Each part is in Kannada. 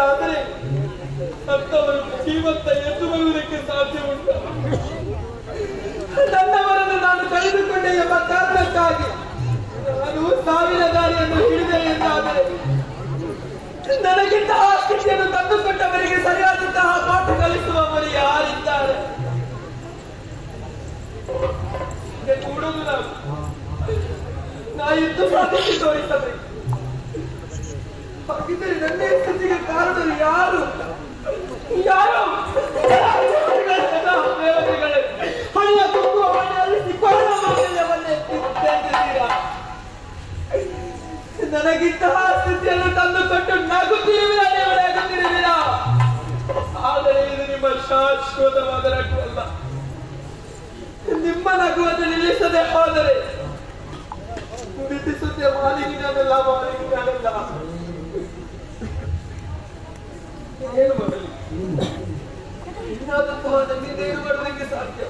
ಎಂದಾದರೆ ಸತ್ತವರು ಜೀವಂತ ಎದ್ದು ಬರುವುದಕ್ಕೆ ಸಾಧ್ಯ ಉಂಟು. ನನ್ನವರನ್ನು ನಾನು ಕಳೆದುಕೊಂಡೆ ಎಂಬ ಕಾರಣಕ್ಕಾಗಿ ನಾನು ಸಾವಿನ ದಾರಿಯನ್ನು ಹಿಡಿದೆ ಎಂದಾದರೆ ನನಗಿಂತಹ ಸ್ಥಿತಿಯನ್ನು ತಂದುಕೊಟ್ಟವರಿಗೆ ಸರಿಯಾದಂತಹ ಪಾಠ ಕಲಿಸುವವರು ಯಾರಿದ್ದಾರೆ? ಕೂಡುವುದು ನಾವು ನಾ ಇದ್ದು ಸಾಧಿಸಿ ತೋರಿಸಬೇಕು. ಹಾಗಿದ್ದರೆ ನನ್ನ ಸ್ಥಿತಿಗೆ ಕಾರಣ ಯಾರು? ಯಾರು? ಹಳ್ಳ ಕುಂಕುಮ ಮನೆಯಲ್ಲಿ ಕೊರಳ ಮಾಂಗಲ್ಯವನ್ನೇ ತೆಗೆದಿದ್ದೀರಾ ನನಗಿಂತಹ ಸ್ಥಿತಿಯನ್ನು ನಗುತ್ತಿರುವಿರ ದೇವರೇ, ನಗುತ್ತಿರುವಿರ? ಆದರೆ ಇದು ನಿಮ್ಮ ಶಾಶ್ವತವಾದ ನಗುವಲ್ಲ ನಿಮ್ಮ ನಗುವನ್ನು ನಿಲ್ಲಿಸದೆ ಹೋದರೆ ಇನ್ನಾದಂತಹ ನನ್ನಿಂದ ಏನು ಸಾಧ್ಯ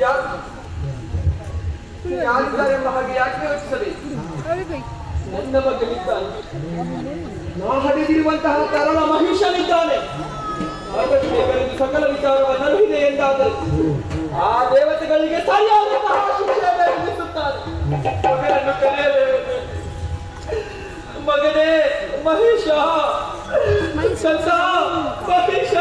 ಯಾರು ಯಾರಿದ್ದಾರೆ ಎಂಬ ಹಾಗೆ ಯಾಕೆ ಯೋಚಿಸಬೇಕು ನನ್ನ ಮಗನಿದ್ದಾನೆ ನಾ ಹಡೆದಿರುವಂತಹ ತರಳ ಮಹಿಷನಿದ್ದಾನೆ ಸಕಲ ವಿಚಾರವನ್ನು ಅರಿವಿದೆ ಎಂದಾದರೆ ಆ ದೇವತೆಗಳಿಗೆ ಸರಿಯಾದಂತಹ ಮಗನೇ ಮಹಿಷ ಕಂಸ ಮಹಿಷ